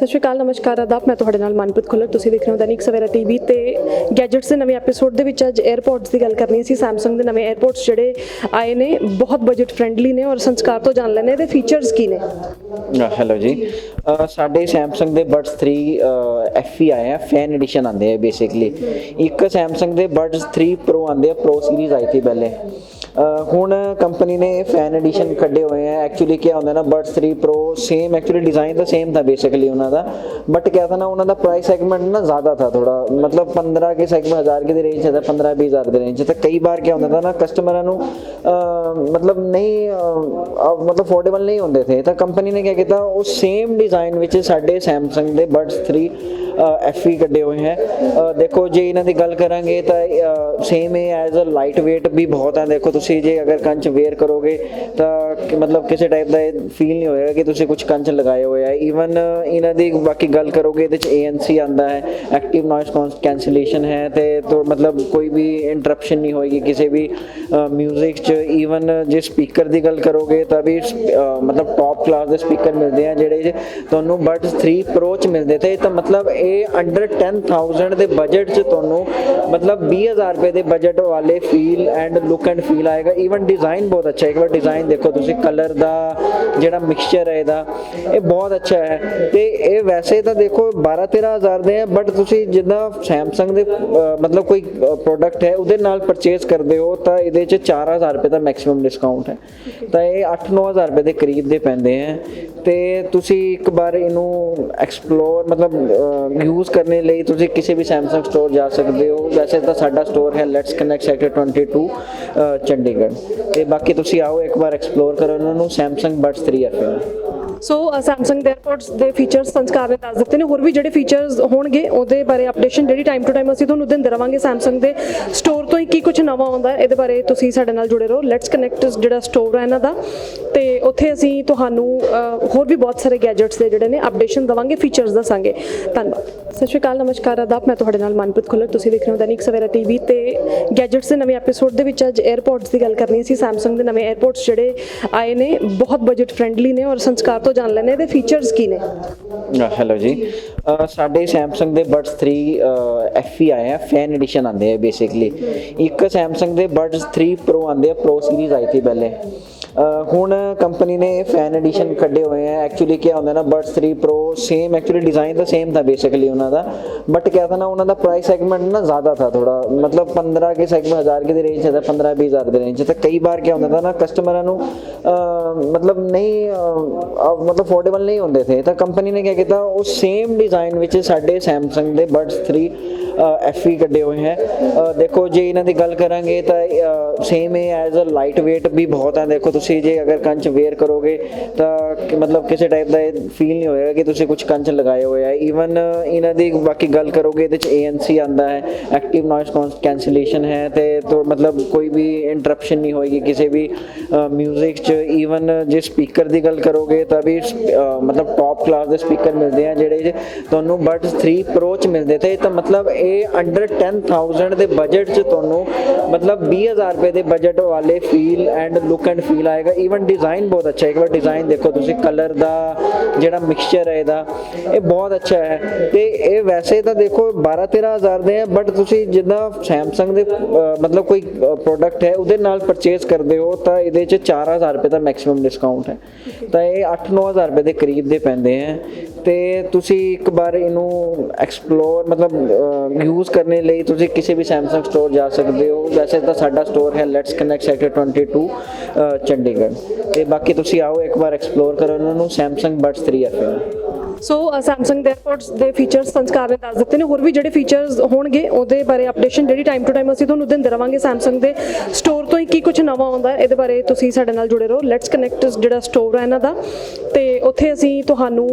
ਸਤਿ ਸ਼੍ਰੀ ਅਕਾਲ, ਨਮਸਕਾਰ, ਆਦਾਬ। ਮੈਂ ਤੁਹਾਡੇ ਨਾਲ ਮਨਪ੍ਰੀਤ ਖੁੱਲਰ। ਤੁਸੀਂ ਦੇਖ ਰਹੇ ਹੋ ਦੈਨਿਕ ਸਵੇਰਾ ਟੀਵੀ ਤੇ ਗੈਜਟਸ ਦੇ ਨਵੇਂ ਐਪੀਸੋਡ ਦੇ ਵਿੱਚ ਅੱਜ 에ਅਰਪੋਰਟਸ ਦੀ ਗੱਲ ਕਰਨੀ ਸੀ Samsung ਦੇ ਨਵੇਂ 에ਅਰਪੋਰਟਸ ਜਿਹੜੇ ਆਏ ਨੇ, ਬਹੁਤ ਬਜਟ ਫ੍ਰੈਂਡਲੀ ਨੇ ਔਰ ਸੰਸਕਾਰ ਤੋਂ ਜਾਣ ਲੈਣੇ ਇਹਦੇ ਫੀਚਰਸ ਕੀ ਨੇ? ਹੈਲੋ ਜੀ। ਸਾਡੇ Samsung ਦੇ Buds 3 FE ਆਏ ਆ। ਫੈਨ ਐਡੀਸ਼ਨ ਆਂਦੇ ਆ ਬੇਸਿਕਲੀ ਇੱਕ Samsung ਦੇ Buds 3 Pro ਆਂਦੇ ਆ। Pro ਸੀਰੀਜ਼ ਆਈ ਸੀ ਪਹਿਲੇ। ਹੁਣ ਕੰਪਨੀ ਨੇ ਫੈਨ ਐਡੀਸ਼ਨ ਕੱਢੇ ਹੋਏ ਆ ਐਕਚੁਅਲੀ ਕੀ ਹੁੰਦਾ ਨਾ Buds 3 Pro same actually design ਤਾਂ ਸੇਮ था ਬੇਸਿਕਲੀ ਉਹਨਾਂ ਦਾ ਬਟ ਕਿਆ था ਨਾ ਉਹਨਾਂ ਦਾ ਪ੍ਰਾਈਸ ਸੈਗਮੈਂਟ ਨਾ ਜ਼ਿਆਦਾ था ਥੋੜਾ ਮਤਲਬ 15 ਕੇ ਸੈਗਮੈਂਟ ਹਜ਼ਾਰ ਕੇ ਦੀ ਰੇਂਜ ਹੈ 15 20 ਹਜ਼ਾਰ ਦੇ ਰੇਂਜ ਤਾਂ ਕਈ ਵਾਰ ਕੀ ਹੁੰਦਾ था ਨਾ ਕਸਟਮਰਾਂ ਨੂੰ ਅਹ, ਮਤਲਬ ਨਹੀਂ ਅਹ, ਅਹ, ਮਤਲਬ ਅਫੋਰਡੇਬਲ ਨਹੀਂ ਹੁੰਦੇ ਥੇ ਤਾਂ ਕੰਪਨੀ ਨੇ ਕੀ ਕੀਤਾ ਉਹ ਸੇਮ ਡਿਜ਼ਾਈਨ ਵਿੱਚ ਸਾਡੇ Samsung ਦੇ Buds 3 FE ਕੱਢੇ ਹੋਏ ਹੈ। ਦੇਖੋ, ਜੇ ਇਹਨਾਂ ਦੀ ਗੱਲ ਕਰਾਂਗੇ ਤਾਂ ਸੇਮ ਹੈ ਐਜ਼ ਅ ਲਾਈਟ weight ਵੀ ਬਹੁਤ ਹੈ। ਦੇਖੋ, ਤੁਸੀਂ ਜੇ ਅਗਰ ਕੰਚ ਵੇਅਰ ਕਰੋਗੇ ਤਾਂ ਮਤਲਬ ਕਿਸੇ ਟਾਈਪ ਦਾ ਫੀਲ ਨਹੀਂ ਹੋਏਗਾ ਕਿ ਤੁਸੀਂ ਕੁਝ ਕੰਚ ਲਗਾਏ ਹੋਏ ਆ। ਈਵਨ ਇਹਨਾਂ ਦੀ ਬਾਕੀ ਗੱਲ ਕਰੋਗੇ, ਇਹਦੇ ਚ ANC ਆਂਦਾ ਹੈ। ਐਕਟਿਵ ਨੋਇਸ ਕੈਂਸਲੇਸ਼ਨ ਹੈ ਤੇ ਤੋ ਮਤਲਬ ਕੋਈ ਵੀ ਇੰਟਰਪਸ਼ਨ ਨਹੀਂ ਹੋਏਗੀ ਕਿਸੇ ਵੀ 뮤직 ਚ। ਈਵਨ ਜੇ ਸਪੀਕਰ ਦੀ ਗੱਲ ਕਰੋਗੇ ਤਾਂ ਵੀ ਮਤਲਬ ਟੌਪ ਕਲਾਸ ਦੇ ਸਪੀਕਰ ਮਿਲਦੇ ਆ ਜਿਹੜੇ ਤੁਹਾਨੂੰ Buds 3 Pro ਚ ਮਿਲਦੇ ਤੇ ਤਾਂ ਮਤਲਬ ਇਹ ਅੰਡਰ 10000 ਦੇ ਬਜਟ ਚ ਤੁਹਾਨੂੰ ਮਤਲਬ 20000 ਰੁਪਏ ਦੇ ਬਜਟ ਵਾਲੇ feel and look and feel ਆਏਗਾ। ਈਵਨ ਡਿਜ਼ਾਈਨ ਬਹੁਤ ਅੱਛਾ ਹੈ। ਇੱਕ ਵਾਰ ਡਿਜ਼ਾਈਨ ਦੇਖੋ ਤੁਸੀਂ ਕਲਰ ਦਾ ਜਿਹੜਾ ਮਿਕਸਚਰ ਹੈ ਇਹਦਾ, ਇਹ ਬਹੁਤ ਅੱਛਾ ਹੈ। ਤੇ ਇਹ ਵੈਸੇ ਤਾਂ ਦੇਖੋ 12 13000 ਦੇ ਹੈ ਬਟ ਤੁਸੀਂ ਜਿੱਦਾਂ Samsung ਦੇ ਮਤਲਬ ਕੋਈ ਪ੍ਰੋਡਕਟ ਹੈ, ਉਹਦੇ ਨਾਲ ਪਰਚੇਸ ਕਰਦੇ ਹੋ, ਤਾਂ ਇਹਦੇ ਚ 4000 ਰੁਪਏ ਦਾ ਮੈਕਸਿਮਮ ਡਿਸਕਾਊਂਟ ਹੈ। ਤਾਂ ਇਹ 8-9000 ਰੁਪਏ ਦੇ ਕਰੀਬ ਦੇ ਪੈਂਦੇ ਹੈ ਤੇ ਤੁਸੀਂ ਇੱਕ ਵਾਰ ਇਹਨੂੰ ਐਕਸਪਲੋਰ ਮਤਲਬ ਯੂਜ਼ ਕਰਨੇ ਲਈ ਤੁਸੀਂ ਕਿਸੇ ਵੀ Samsung ਸਟੋਰ ਜਾ ਸਕਦੇ ਹੋ। ਵੈਸੇ ਤਾਂ ਸਾਡਾ ਸਟੋਰ ਹੈ ਲੈਟਸ ਕਨੈਕਟ ਸੈਕਟਰ 22 ਚੰਡੀਗੜ੍ਹ। ਤੇ ਬਾਕੀ ਤੁਸੀਂ ਆਓ ਇੱਕ ਵਾਰ ਐਕਸਪਲੋਰ ਕਰੋ ਇਹਨਾਂ ਨੂੰ, Samsung Buds 3 FM so Samsung ਦੇ 에ਅਰਪੋਰਟਸ ਦੇ ਫੀਚਰਸ ਸੰਸਕਾਰ ਨੇ ਦੱਸ ਦਿੱਤੇ ਨੇ, ਹੋਰ ਵੀ ਜਿਹੜੇ ਫੀਚਰਸ ਹੋਣਗੇ, ਉਹਦੇ ਬਾਰੇ ਅਪਡੇਸ਼ਨ ਜਿਹੜੀ ਟਾਈਮ ਟੂ ਟਾਈਮ ਅਸੀਂ ਤੁਹਾਨੂੰ ਦਿੰਦੇ ਰਵਾਂਗੇ ਸੈਮਸੰਗ ਦੇ ਸਟੋਰ ਤੋਂ ਹੀ ਕੀ ਕੁਝ ਨਵਾਂ ਆਉਂਦਾ, ਇਹਦੇ ਬਾਰੇ ਤੁਸੀਂ ਸਾਡੇ ਨਾਲ ਜੁੜੇ ਰਹੋ। ਲੈਟਸ ਕਨੈਕਟ ਜਿਹੜਾ ਸਟੋਰ ਹੈ ਇਹਨਾਂ ਦਾ, ਤੇ ਉੱਥੇ ਅਸੀਂ ਤੁਹਾਨੂੰ ਹੋਰ ਵੀ ਬਹੁਤ ਸਾਰੇ ਗੈਜਟਸ ਦੇ ਜਿਹੜੇ ਨੇ ਅਪਡੇਸ਼ਨ ਦਵਾਂਗੇ ਫੀਚਰਸ ਦੱਸਾਂਗੇ। ਧੰਨਵਾਦ। ਸਤਿ ਸ਼੍ਰੀ ਅਕਾਲ, ਨਮਸਕਾਰ, ਆਦਾਬ। ਮੈਂ ਤੁਹਾਡੇ ਨਾਲ ਮਨਪ੍ਰੀਤ ਖੁੱਲਰ। ਤੁਸੀਂ ਦੇਖ ਰਹੇ ਹੋ ਦੈਨਿਕ ਸਵੇਰਾ ਟੀਵੀ ਤੇ ਗੈਜਟਸ ਦੇ ਨਵੇਂ ਐਪੀਸੋਡ ਦੇ ਵਿੱਚ ਅੱਜ 에ਅਰਪੋਰਟਸ ਦੀ ਗੱਲ ਕਰਨੀ ਸੀ। Samsung ਦੇ ਨਵੇਂ 에ਅਰਪੋਰਟਸ ਜਿਹੜੇ ਆਏ ਨੇ, ਬਹੁਤ ਬਜਟ ਫ੍ਰੈਂਡਲੀ ਨੇ ਔਰ ਸੰਸਕਾਰ ਤੋਂ ਜਾਣ ਲੈਣੇ ਇਹਦੇ ਫੀਚਰਸ ਕੀ ਨੇ? ਹੈਲੋ ਜੀ। ਸਾਡੇ Samsung ਦੇ Buds 3 FE ਆਏ ਆ। ਫੈਨ ਐਡੀਸ਼ਨ ਆਂਦੇ ਆ ਬੇਸਿਕਲੀ ਇੱਕ Samsung ਦੇ Buds 3 Pro ਆਂਦੇ ਆ। Pro ਸੀਰੀਜ਼ ਆਈ ਸੀ ਪਹਿਲੇ। ਹੁਣ ਕੰਪਨੀ ਨੇ ਫੈਨ ਐਡੀਸ਼ਨ ਕੱਢੇ ਹੋਏ ਆ। ਐਕਚੁਅਲੀ ਕੀ ਹੁੰਦਾ ਨਾ Buds 3 Pro same actually design ਤਾਂ ਸੇਮ ਥਾ ਬੇਸਿਕਲੀ ਉਹਨਾਂ ਦਾ। ਬਟ ਕਿਆ ਤਾਂ ਨਾ, ਉਹਨਾਂ ਦਾ ਪ੍ਰਾਈਸ ਸੈਗਮੈਂਟ ਨਾ ਜ਼ਿਆਦਾ ਥਾ ਥੋੜਾ ਮਤਲਬ 15 ਕੇ ਸੈਗਮੈਂਟ ਹਜ਼ਾਰ ਕੇ ਦੀ ਰੇਂਜ ਹੈ 15 ਹਜ਼ਾਰ ਦੀ ਰੇਂਜ ਤਾਂ। ਕਈ ਵਾਰ ਕੀ ਹੁੰਦਾ ਥਾ ਨਾ ਕਸਟਮਰਾਂ ਨੂੰ ਮਤਲਬ ਨਹੀਂ ਮਤਲਬ ਅਫੋਰਡੇਬਲ ਨਹੀਂ ਹੁੰਦੇ ਸੀ ਤਾਂ ਕੰਪਨੀ ਨੇ ਕੀ ਕੀਤਾ, ਉਹ ਸੇਮ ਡਿਜ਼ਾਈਨ ਵਿੱਚ ਸਾਡੇ Samsung ਦੇ ਬਡਸ 3 FE ਕੱਢੇ ਹੋਏ ਹੈ। ਦੇਖੋ, ਜੇ ਇਹਨਾਂ ਦੀ ਗੱਲ ਕਰਾਂਗੇ ਤਾਂ ਸੇਮ ਹੈ ਐਜ਼ ਅ ਲਾਈਟ weight ਵੀ ਬਹੁਤ ਹੈ ਦੇਖੋ, ਤੁਸੀਂ ਜੇ ਅਗਰ ਕੰਚ ਵੇਅਰ ਕਰੋਗੇ, ਤਾਂ ਮਤਲਬ ਕਿਸੇ ਟਾਈਪ ਦਾ ਫੀਲ ਨਹੀਂ ਹੋਏਗਾ ਕਿ ਤੁਸੀਂ ਕੁਝ ਕੰਚ ਲਗਾਏ ਹੋਏ ਆ। ਈਵਨ ਇਹਨਾਂ ਦੀ ਬਾਕੀ ਗੱਲ ਕਰੋਗੇ, ਇਹਦੇ ਚ ANC ਆਂਦਾ ਹੈ ਐਕਟਿਵ ਨੋਇਸ ਕੈਂਸਲੇਸ਼ਨ ਹੈ, ਤੇ ਤੋ ਮਤਲਬ ਕੋਈ ਵੀ ਇੰਟਰਪਸ਼ਨ ਨਹੀਂ ਹੋਏਗੀ ਕਿਸੇ ਵੀ 뮤직 ਚ। ਈਵਨ ਜੇ ਸਪੀਕਰ ਦੀ ਗੱਲ ਕਰੋਗੇ, ਤਾਂ ਵੀ ਮਤਲਬ ਟੌਪ ਕਲਾਸ ਦੇ ਸਪੀਕਰ ਮਿਲਦੇ ਆ, ਜਿਹੜੇ ਤੁਹਾਨੂੰ Buds 3 Pro ਚ ਮਿਲਦੇ। ਤੇ ਤਾਂ ਮਤਲਬ ਇਹ ਅੰਡਰ 10000 ਦੇ ਬਜਟ ਚ ਤੁਹਾਨੂੰ ਮਤਲਬ 20000 ਰੁਪਏ ਦੇ ਬਜਟ ਵਾਲੇ feel and look and feel ਆਏਗਾ। ਈਵਨ ਡਿਜ਼ਾਈਨ ਬਹੁਤ ਅੱਛਾ ਹੈ। ਇੱਕ ਵਾਰ ਡਿਜ਼ਾਈਨ ਦੇਖੋ ਤੁਸੀਂ ਕਲਰ ਦਾ ਜਿਹੜਾ ਮਿਕਸਚਰ ਹੈ ਇਹਦਾ, ਇਹ ਬਹੁਤ ਅੱਛਾ ਹੈ। ਤੇ ਇਹ ਵੈਸੇ ਤਾਂ ਦੇਖੋ 12 13000 ਦੇ ਹੈ ਬਟ ਤੁਸੀਂ ਜਿੱਦਾਂ Samsung ਦੇ ਮਤਲਬ ਕੋਈ ਪ੍ਰੋਡਕਟ ਹੈ, ਉਹਦੇ ਨਾਲ ਪਰਚੇਸ ਕਰਦੇ ਹੋ, ਤਾਂ ਇਹਦੇ ਚ 4000 ਰੁਪਏ ਦਾ ਮੈਕਸਿਮਮ ਡਿਸਕਾਊਂਟ ਹੈ। ਤਾਂ ਇਹ 8-9000 ਰੁਪਏ ਦੇ ਕਰੀਬ ਦੇ ਪੈਂਦੇ ਹੈ ਤੇ ਤੁਸੀਂ ਇੱਕ ਵਾਰ ਇਹਨੂੰ ਐਕਸਪਲੋਰ ਮਤਲਬ ਯੂਜ਼ ਕਰਨ ਲਈ ਤੁਸੀਂ ਕਿਸੇ ਵੀ Samsung ਸਟੋਰ ਜਾ ਸਕਦੇ ਹੋ। ਵੈਸੇ ਤਾਂ ਸਾਡਾ ਸਟੋਰ ਹੈ ਲੈਟਸ ਕਨੈਕਟ ਸੈਕਟਰ 22 ਚੰਡੀਗੜ੍ਹ। ਤੇ ਬਾਕੀ ਤੁਸੀਂ ਆਓ ਇੱਕ ਵਾਰ ਐਕਸਪਲੋਰ ਕਰੋ ਇਹਨਾਂ ਨੂੰ, Samsung Buds 3 FM so Samsung ਦੇ 에ਅਰਪੋਰਟਸ ਦੇ ਫੀਚਰਸ ਸੰਸਕਾਰ ਨੇ ਦੱਸ ਦਿੱਤੇ ਨੇ, ਹੋਰ ਵੀ ਜਿਹੜੇ ਫੀਚਰਸ ਹੋਣਗੇ, ਉਹਦੇ ਬਾਰੇ ਅਪਡੇਸ਼ਨ ਜਿਹੜੀ ਟਾਈਮ ਟੂ ਟਾਈਮ ਅਸੀਂ ਤੁਹਾਨੂੰ ਦਿੰਦੇ ਰਵਾਂਗੇ ਸੈਮਸੰਗ ਦੇ ਸਟੋਰ ਤੋਂ ਹੀ ਕੀ ਕੁਝ ਨਵਾਂ ਆਉਂਦਾ, ਇਹਦੇ ਬਾਰੇ ਤੁਸੀਂ ਸਾਡੇ ਨਾਲ ਜੁੜੇ ਰਹੋ। ਲੈਟਸ ਕਨੈਕਟ ਜਿਹੜਾ ਸਟੋਰ ਹੈ ਇਹਨਾਂ ਦਾ। ਤੇ ਉੱਥੇ ਅਸੀਂ ਤੁਹਾਨੂੰ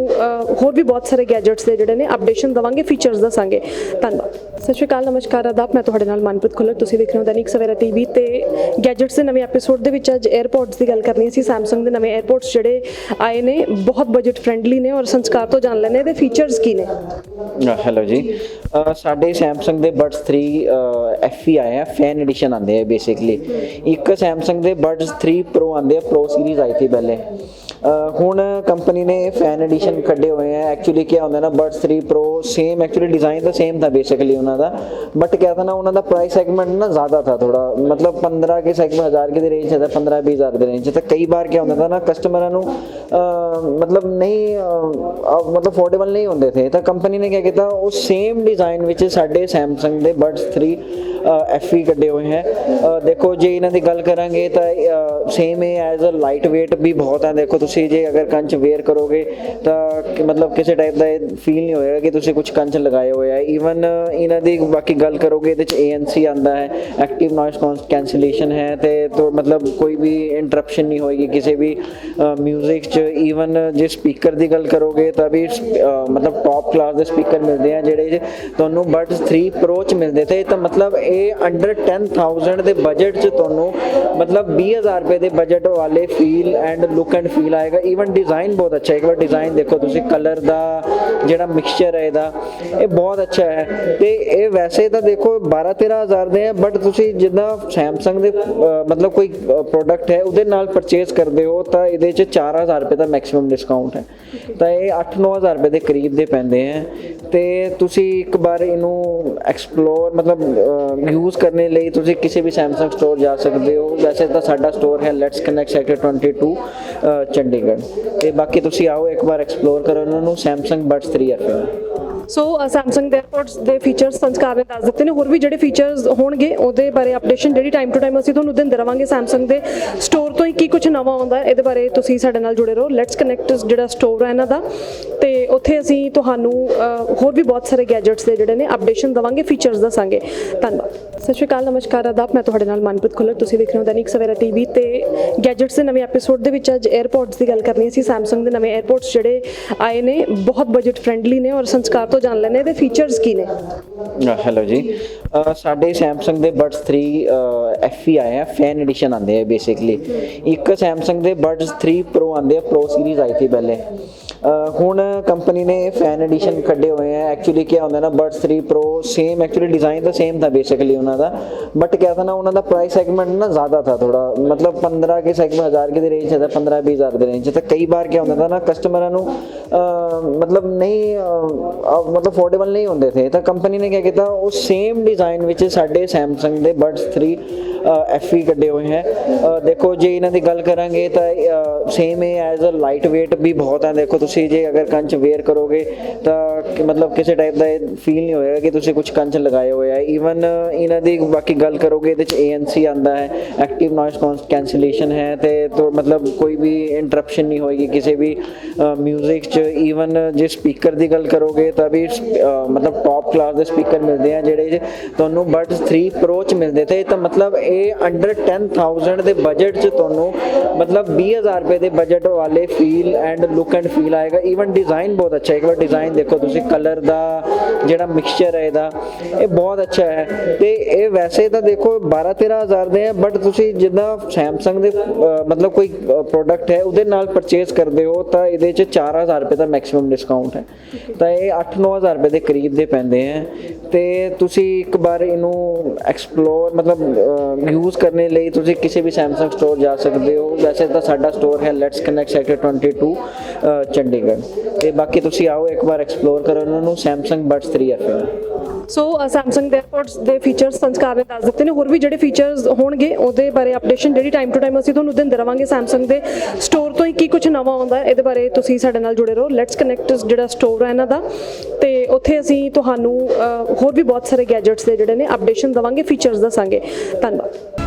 ਹੋਰ ਵੀ ਬਹੁਤ ਸਾਰੇ ਗੈਜਟਸ ਦੇ ਜਿਹੜੇ ਨੇ ਅਪਡੇਸ਼ਨ ਦਵਾਂਗੇ ਫੀਚਰਸ ਦੱਸਾਂਗੇ। ਧੰਨਵਾਦ। ਸਤਿ ਸ਼੍ਰੀ ਅਕਾਲ, ਨਮਸਕਾਰ, ਆਦਾਬ। ਮੈਂ ਤੁਹਾਡੇ ਨਾਲ ਮਨਪ੍ਰੀਤ ਖੁੱਲਰ। ਤੁਸੀਂ ਦੇਖ ਰਹੇ ਹੋ ਦੈਨਿਕ ਸਵੇਰਾ ਟੀਵੀ ਤੇ ਗੈਜਟਸ ਦੇ ਨਵੇਂ ਐਪੀਸੋਡ ਦੇ ਵਿੱਚ ਅੱਜ 에ਅਰਪੋਰਟਸ ਦੀ ਗੱਲ ਕਰਨੀ ਸੀ। Samsung ਦੇ ਨਵੇਂ 에ਅਰਪੋਰਟਸ ਜਿਹੜੇ ਆਏ ਨੇ, ਬਹੁਤ ਬਜਟ ਫ੍ਰੈਂਡਲੀ ਨੇ ਔਰ ਸੰਸਕਾਰ ਤੋਂ ਜਾਣ ਲੈਣੇ ਇਹਦੇ ਫੀਚਰਸ ਕੀ ਨੇ? ਹੈਲੋ ਜੀ। ਸਾਡੇ Samsung ਦੇ Buds 3 FE ਆਏ ਆ। ਫੈਨ ਐਡੀਸ਼ਨ ਆਂਦੇ ਆ ਬੇਸਿਕਲੀ ਇੱਕ Samsung ਦੇ Buds 3 Pro ਆਂਦੇ ਆ। Pro ਸੀਰੀਜ਼ ਆਈ ਸੀ ਪਹਿਲੇ। ਹੁਣ ਕੰਪਨੀ ਨੇ ਫੈਨ ਐਡੀਸ਼ਨ ਕੱਢੇ ਹੋਏ ਆ। ਐਕਚੁਅਲੀ ਕੀ ਹੁੰਦਾ ਨਾ Buds 3 Pro same actually design ਤਾਂ ਸੇਮ ਥਾ ਬੇਸਿਕਲੀ ਉਹਨਾਂ ਦਾ। ਬਟ ਕਿਆ ਥਾ ਨਾ, ਉਹਨਾਂ ਦਾ ਪ੍ਰਾਈਸ ਸੈਗਮੈਂਟ ਨਾ ਜ਼ਿਆਦਾ ਥਾ ਥੋੜਾ ਮਤਲਬ 15 ਕੇ ਸੈਗਮੈਂਟ ਹਜ਼ਾਰ ਕੇ ਦੀ ਰੇਂਜ ਹੈ 15 ਹਜ਼ਾਰ ਦੀ ਰੇਂਜ ਤਾਂ ਕਈ ਵਾਰ ਕੀ ਹੁੰਦਾ ਥਾ ਨਾ ਕਸਟਮਰਾਂ ਨੂੰ ਮਤਲਬ ਨਹੀਂ ਮਤਲਬ ਅਫੋਰਡੇਬਲ ਨਹੀਂ ਹੁੰਦੇ ਥੇ। ਤਾਂ ਕੰਪਨੀ ਨੇ ਕੀ ਕੀਤਾ, ਉਹ ਸੇਮ ਡਿਜ਼ਾਈਨ ਵਿੱਚ ਸਾਡੇ ਸੈਮਸੰਗ ਦੇ ਬਡਸ 3 FE ਕੱਢੇ ਹੋਏ ਹੈ। ਦੇਖੋ, ਜੇ ਇਹਨਾਂ ਦੀ ਗੱਲ ਕਰਾਂਗੇ ਤਾਂ ਸੇਮ ਹੈ ਐਜ਼ ਅ ਲਾਈਟ ਵੇਟ ਵੀ ਬਹੁਤ ਹੈ। ਦੇਖੋ ਤੁਸੀਂ ਜੇ ਅਗਰ ਕੰਚ ਵੇਅਰ ਕਰੋਗੇ ਤਾਂ ਮਤਲਬ ਕਿਸੇ ਟਾਈਪ ਦਾ ਇਹ ਫੀਲ ਨਹੀਂ ਹੋਏਗਾ ਕਿ ਤੁਸੀਂ ਕੁਝ ਕੰਚ ਲਗਾਏ ਹੋਏ ਆ। ਈਵਨ ਇਹਨਾਂ ਦੀ ਬਾਕੀ ਗੱਲ ਕਰੋਗੇ, ਇਹਦੇ ਚ ANC ਆਂਦਾ ਹੈ ਐਕਟਿਵ ਨੋਇਸ ਕੈਂਸਲੇਸ਼ਨ ਹੈ ਤੇ ਤੋ ਮਤਲਬ ਕੋਈ ਵੀ ਇੰਟਰਪਸ਼ਨ ਨਹੀਂ ਹੋਏਗੀ। ਕਿਸੇ ਵੀ 뮤직 ਚ ਈਵਨ ਜੇ ਸਪੀਕਰ ਦੀ ਗੱਲ ਕਰੋਗੇ ਤਾਂ ਵੀ ਮਤਲਬ ਟੌਪ ਕਲਾਸ ਦੇ ਸਪੀਕਰ ਮਿਲਦੇ ਆ ਜਿਹੜੇ ਤੁਹਾਨੂੰ ਬਡਸ 3 Pro ਚ ਮਿਲਦੇ ਤੇ ਤਾਂ ਮਤਲਬ ਇਹ ਅੰਡਰ 10000 ਦੇ ਬਜਟ ਚ ਤੁਹਾਨੂੰ ਮਤਲਬ 20000 ਰੁਪਏ ਦੇ ਬਜਟ ਵਾਲੇ feel and look and feel ਆਏਗਾ ਈਵਨ ਡਿਜ਼ਾਈਨ ਬਹੁਤ ਅੱਛਾ ਹੈ। ਇੱਕ ਵਾਰ ਡਿਜ਼ਾਈਨ ਦੇਖੋ ਤੁਸੀਂ ਕਲਰ ਦਾ ਜਿਹੜਾ ਮਿਕਸਚਰ ਹੈ ਇਹਦਾ ਇਹ ਬਹੁਤ ਅੱਛਾ ਹੈ। ਤੇ ਇਹ ਵੈਸੇ ਤਾਂ ਦੇਖੋ 12 13000 ਦੇ ਹੈ ਬਟ ਤੁਸੀਂ ਜਿੱਦਾਂ Samsung ਦੇ ਮਤਲਬ ਕੋਈ ਪ੍ਰੋਡਕਟ ਹੈ ਉਹਦੇ ਨਾਲ ਪਰਚੇਸ ਕਰਦੇ ਹੋ ਤਾਂ ਇਹਦੇ ਚ 4000 ਰੁਪਏ ਦਾ ਮੈਕਸਿਮਮ ਡਿਸਕਾਊਂਟ ਹੈ। ਤਾਂ ਇਹ 8-9000 ਰੁਪਏ ਦੇ ਕਰੀਬ ਦੇ ਪੈਂਦੇ ਹੈ ਤੇ ਤੁਸੀਂ ਇੱਕ ਵਾਰ ਇਹਨੂੰ ਐਕਸਪਲੋਰ ਮਤਲਬ ਯੂਜ਼ ਕਰਨੇ ਲਈ ਤੁਸੀਂ ਕਿਸੇ ਵੀ ਸੈਮਸੰਗ ਸਟੋਰ ਜਾ ਸਕਦੇ ਹੋ। ਵੈਸੇ ਤਾਂ ਸਾਡਾ ਸਟੋਰ ਹੈ let's connect sector 22 uh, Chandigarh. ਤੇ ਬਾਕੀ ਤੁਸੀਂ ਆਓ ਇੱਕ ਵਾਰ ਐਕਸਪਲੋਰ ਕਰੋ ਇਹਨਾਂ ਨੂੰ, Samsung Buds 3 FM so Samsung ਦੇ AirPods ਦੇ ਫੀਚਰਸ ਸੰਸਕਾਰ ਨੇ ਦੱਸ ਦਿੱਤੇ ਨੇ, ਹੋਰ ਵੀ ਜਿਹੜੇ ਫੀਚਰਸ ਹੋਣਗੇ, ਉਹਦੇ ਬਾਰੇ ਅਪਡੇਸ਼ਨ ਜਿਹੜੀ ਟਾਈਮ ਟੂ ਟਾਈਮ ਅਸੀਂ ਤੁਹਾਨੂੰ ਦਿੰਦੇ ਰਵਾਂਗੇ Samsung ਦੇ ਸਟੋਰ ਤੋਂ ਹੀ ਕੀ ਕੁਝ ਨਵਾਂ ਆਉਂਦਾ, ਇਹਦੇ ਬਾਰੇ ਤੁਸੀਂ ਸਾਡੇ ਨਾਲ ਜੁੜੇ ਰਹੋ। ਲੈਟਸ ਕਨੈਕਟ ਜਿਹੜਾ ਸਟੋਰ ਹੈ ਇਹਨਾਂ ਦਾ। ਤੇ ਉੱਥੇ ਅਸੀਂ ਤੁਹਾਨੂੰ ਹੋਰ ਵੀ ਬਹੁਤ ਸਾਰੇ ਗੈਜਟਸ ਦੇ ਜਿਹੜੇ ਨੇ ਅਪਡੇਸ਼ਨ ਦਵਾਂਗੇ ਫੀਚਰਸ ਦੱਸਾਂਗੇ। ਧੰਨਵਾਦ। ਸਤਿ ਸ਼੍ਰੀ ਅਕਾਲ, ਨਮਸਕਾਰ, ਆਦਾਬ। ਮੈਂ ਤੁਹਾਡੇ ਨਾਲ ਮਨਪ੍ਰੀਤ ਖੁੱਲਰ। ਤੁਸੀਂ ਦੇਖ ਰਹੇ ਹੋ ਦੈਨਿਕ ਸਵੇਰਾ ਟੀਵੀ ਤੇ ਗੈਜਟਸ ਦੇ ਨਵੇਂ ਐਪੀਸੋਡ ਦੇ ਵਿੱਚ ਅੱਜ 에ਅਰਪੋਰਟਸ ਦੀ ਗੱਲ ਕਰਨੀ ਸੀ Samsung ਦੇ ਨਵੇਂ 에ਅਰਪੋਰਟਸ ਜਿਹੜੇ ਆਏ ਨੇ, ਬਹੁਤ ਬਜਟ ਫ੍ਰੈਂਡਲੀ ਨੇ ਔਰ ਸੰਸਕਾਰ ਤੋਂ ਜਾਣ ਲੈਣੇ ਇਹਦੇ ਫੀਚਰਸ ਕੀ ਨੇ? ਹੈਲੋ ਜੀ। ਸਾਡੇ Samsung ਦੇ Buds 3 FE ਆਏ ਆ। ਫੈਨ ਐਡੀਸ਼ਨ ਆਂਦੇ ਆ ਬੇਸਿਕਲੀ ਇੱਕ Samsung ਦੇ Buds 3 Pro ਆਂਦੇ ਆ। Pro ਸੀਰੀਜ਼ ਆਈ ਸੀ ਪਹਿਲੇ। ਹੁਣ ਕੰਪਨੀ ਨੇ ਫੈਨ ਐਡੀਸ਼ਨ ਕੱਢੇ ਹੋਏ ਆ। ਐਕਚੁਅਲੀ ਕੀ ਹੁੰਦਾ ਨਾ Buds 3 Pro same actually design ਤਾਂ ਸੇਮ ਥਾ ਬੇਸਿਕਲੀ ਉਹਨਾਂ ਦਾ। ਬਟ ਕਿਆ ਤਾਂ ਨਾ, ਉਹਨਾਂ ਦਾ ਪ੍ਰਾਈਸ ਸੈਗਮੈਂਟ ਨਾ ਜ਼ਿਆਦਾ ਥਾ ਥੋੜਾ ਮਤਲਬ 15 ਕੇ ਸੈਗਮੈਂਟ 1000 ਕੇ ਦੀ ਰੇਂਜ ਹੈ 15 20000 ਦੀ ਰੇਂਜ ਤਾਂ ਕਈ ਵਾਰ ਕੀ ਹੁੰਦਾ ਥਾ ਨਾ ਕਸਟਮਰਾਂ ਨੂੰ ਮਤਲਬ ਨਹੀਂ ਮਤਲਬ ਅਫੋਰਡੇਬਲ ਨਹੀਂ ਹੁੰਦੇ ਥੇ। ਤਾਂ ਕੰਪਨੀ ਨੇ ਕੀ ਕੀਤਾ, ਉਹ ਸੇਮ ਡਿਜ਼ਾਈਨ ਵਿੱਚ ਸਾਡੇ ਸੈਮਸੰਗ ਦੇ ਬਡਸ 3 FE ਕੱਢੇ ਹੋਏ ਹੈ। ਦੇਖੋ, ਜੇ ਇਹਨਾਂ ਦੀ ਗੱਲ ਕਰਾਂਗੇ ਤਾਂ ਸੇਮ ਹੈ ਐਜ਼ ਅ ਲਾਈਟ ਵੇਟ ਵੀ ਬਹੁਤ ਹੈ ਦੇਖੋ ਤੁਸੀਂ ਜੇ ਅਗਰ ਕੰਚ ਵੇਅਰ ਕਰੋਗੇ ਤਾਂ ਮਤਲਬ ਕਿਸੇ ਟਾਈਪ ਦਾ ਫੀਲ ਨਹੀਂ ਹੋਏਗਾ ਕਿ ਤੁਸੀਂ ਕੁਝ ਕੰਚ ਲਗਾਏ ਹੋਏ ਆ। ਈਵਨ ਇਹਨਾਂ ਦੀ ਬਾਕੀ ਗੱਲ ਕਰੋਗੇ, ਇਹਦੇ ਚ ANC ਆਂਦਾ ਹੈ ਐਕਟਿਵ ਨੋਇਸ ਕੈਂਸਲੇਸ਼ਨ ਹੈ ਤੇ ਤੋ ਮਤਲਬ ਕੋਈ ਵੀ ਇੰਟਰਪਸ਼ਨ ਨਹੀਂ ਹੋਏਗੀ। ਕਿਸੇ ਵੀ 뮤직 ਚ ਈਵਨ ਜੇ ਸਪੀਕਰ ਦੀ ਗੱਲ ਕਰੋਗੇ ਤਾਂ ਵੀ ਮਤਲਬ ਟੌਪ ਕਲਾਸ ਦੇ ਸਪੀਕਰ ਮਿਲਦੇ ਆ ਜਿਹੜੇ ਤੁਹਾਨੂੰ ਬਡਸ 3 Pro ਚ ਮਿਲਦੇ ਤੇ ਤਾਂ ਮਤਲਬ ਇਹ ਅੰਡਰ 10000 ਦੇ ਬਜਟ ਚ ਤੁਹਾਨੂੰ ਮਤਲਬ 20000 ਰੁਪਏ ਦੇ ਬਜਟ ਵਾਲੇ feel and look and feel ਆਏਗਾ ਈਵਨ ਡਿਜ਼ਾਈਨ ਬਹੁਤ ਅੱਛਾ ਹੈ। ਇੱਕ ਵਾਰ ਡਿਜ਼ਾਈਨ ਦੇਖੋ ਤੁਸੀਂ ਕਲਰ ਦਾ ਜਿਹੜਾ ਮਿਕਸਚਰ ਹੈ ਇਹਦਾ ਇਹ ਬਹੁਤ ਅੱਛਾ ਹੈ। ਤੇ ਇਹ ਵੈਸੇ ਤਾਂ ਦੇਖੋ 12 13000 ਦੇ ਹੈ ਬਟ ਤੁਸੀਂ ਜਿੱਦਾਂ Samsung ਦੇ ਮਤਲਬ ਕੋਈ ਪ੍ਰੋਡਕਟ ਹੈ ਉਹਦੇ ਨਾਲ ਪਰਚੇਸ ਕਰਦੇ ਹੋ ਤਾਂ ਇਹਦੇ ਚ 4000 ਰੁਪਏ ਦਾ ਮੈਕਸਿਮਮ ਡਿਸਕਾਊਂਟ ਹੈ। ਤਾਂ ਇਹ 8-9000 ਰੁਪਏ ਦੇ ਕਰੀਬ ਦੇ ਪੈਂਦੇ ਹੈ ਤੇ ਤੁਸੀਂ ਇੱਕ ਵਾਰ ਇਹਨੂੰ ਐਕਸਪਲੋਰ ਮਤਲਬ ਯੂਜ਼ ਕਰਨ ਲਈ ਤੁਸੀਂ ਕਿਸੇ ਵੀ Samsung ਸਟੋਰ ਜਾ ਸਕਦੇ ਹੋ। ਵੈਸੇ ਤਾਂ ਸਾਡਾ ਸਟੋਰ ਹੈ let's connect sector 22 uh, Chandigarh. ਤੇ ਬਾਕੀ ਤੁਸੀਂ ਆਓ ਇੱਕ ਵਾਰ ਐਕਸਪਲੋਰ ਕਰੋ ਇਹਨਾਂ ਨੂੰ, Samsung Buds 3 FM so Samsung ਦੇ AirPods ਦੇ ਫੀਚਰਸ ਸੰਸਕਾਰ ਨੇ ਦੱਸ ਦਿੱਤੇ ਨੇ। ਹੋਰ ਵੀ ਜਿਹੜੇ ਫੀਚਰਸ ਹੋਣਗੇ, ਉਹਦੇ ਬਾਰੇ ਅਪਡੇਸ਼ਨ ਜਿਹੜੀ ਟਾਈਮ ਟੂ ਟਾਈਮ ਅਸੀਂ ਤੁਹਾਨੂੰ ਦਿੰਦੇ ਰਵਾਂਗੇ Samsung ਦੇ ਸਟੋਰ ਤੋਂ ਹੀ ਕੀ ਕੁਝ ਨਵਾਂ ਆਉਂਦਾ, ਇਹਦੇ ਬਾਰੇ ਤੁਸੀਂ ਸਾਡੇ ਨਾਲ ਜੁੜੇ ਰਹੋ। ਲੈਟਸ ਕਨੈਕਟ ਜਿਹੜਾ ਸਟੋਰ ਹੈ ਇਹਨਾਂ ਦਾ। ਤੇ ਉੱਥੇ ਅਸੀਂ ਤੁਹਾਨੂੰ ਹੋਰ ਵੀ ਬਹੁਤ ਸਾਰੇ ਗੈਜਟਸ ਦੇ ਜਿਹੜੇ ਨੇ ਅਪਡੇਸ਼ਨ ਦਵਾਂਗੇ ਫੀਚਰਸ ਦੱਸਾਂਗੇ। ਧੰਨਵਾਦ।